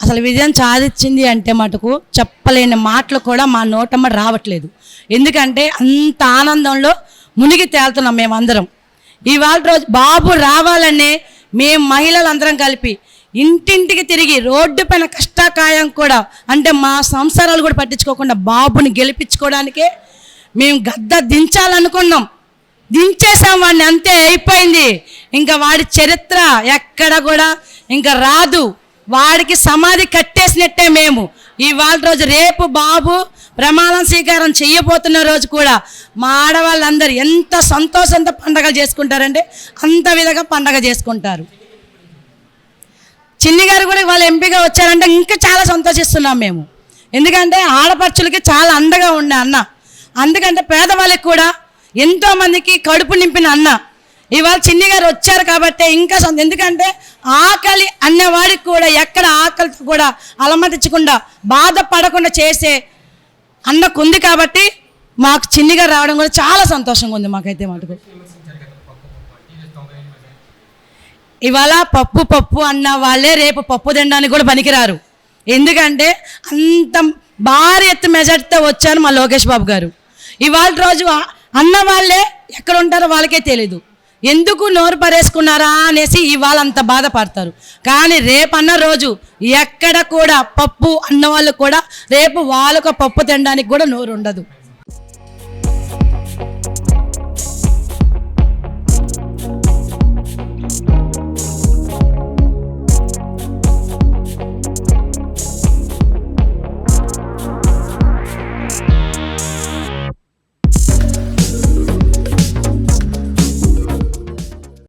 అసలు విజయం సాధించింది అంటే మటుకు చెప్పలేని మాటలు కూడా మా నోటమ్మ రావట్లేదు. ఎందుకంటే అంత ఆనందంలో మునిగి తేలుతున్నాం మేమందరం. ఇవాళ రోజు బాబు రావాలనే మేము మహిళలందరం కలిపి ఇంటింటికి తిరిగి రోడ్డు పైన కష్టకాయం కూడా అంటే మా సంసారాలు కూడా పట్టించుకోకుండా బాబుని గెలిపించుకోవడానికే మేము గద్ద దించాలనుకున్నాం. దించేసాం వాడిని అంతే అయిపోయింది. ఇంకా వాడి చరిత్ర ఎక్కడ కూడా ఇంకా రాదు. వాడికి సమాధి కట్టేసినట్టే మేము. ఇవాళ రోజు రేపు బాబు ప్రమాణం స్వీకారం చెయ్యబోతున్న రోజు కూడా మా ఆడవాళ్ళందరూ ఎంత సంతోషంతో పండగ చేసుకుంటారంటే అంత విధంగా పండగ చేసుకుంటారు. చిన్ని గారు కూడా వాళ్ళ ఎంపీగా వచ్చారంటే ఇంకా చాలా సంతోషిస్తున్నాం మేము. ఎందుకంటే ఆడపడుచులకి చాలా అండగా ఉండే అన్న. అందుకంటే పేదవాళ్ళకి కూడా ఎంతోమందికి కడుపు నింపిన అన్న. ఇవాళ చిన్ని గారు వచ్చారు కాబట్టి ఇంకా సొంత ఎందుకంటే ఆకలి అన్నవాడికి కూడా ఎక్కడ ఆకలితో కూడా అలమటించకుండా బాధపడకుండా చేసే అన్నకు ఉంది కాబట్టి మాకు చిన్ని గారు రావడం కూడా చాలా సంతోషంగా ఉంది మాకైతే మటుకు. ఇవాళ పప్పు పప్పు అన్న వాళ్ళే రేపు పప్పు తినడానికి కూడా పనికిరారు. ఎందుకంటే అంత భారీ ఎత్తు మెజార్టీతో వచ్చారు మా లోకేష్ బాబు గారు. ఇవాళ రోజు అన్న వాళ్ళే ఎక్కడ ఉంటారో వాళ్ళకే తెలీదు. ఎందుకు నోరు పరేసుకున్నారా అనేసి ఇవాళ అంత బాధపడతారు. కానీ రేపన్న రోజు ఎక్కడ కూడా పప్పు అన్న వాళ్ళు కూడా రేపు వాళ్ళకు పప్పు తినడానికి కూడా నోరు ఉండదు.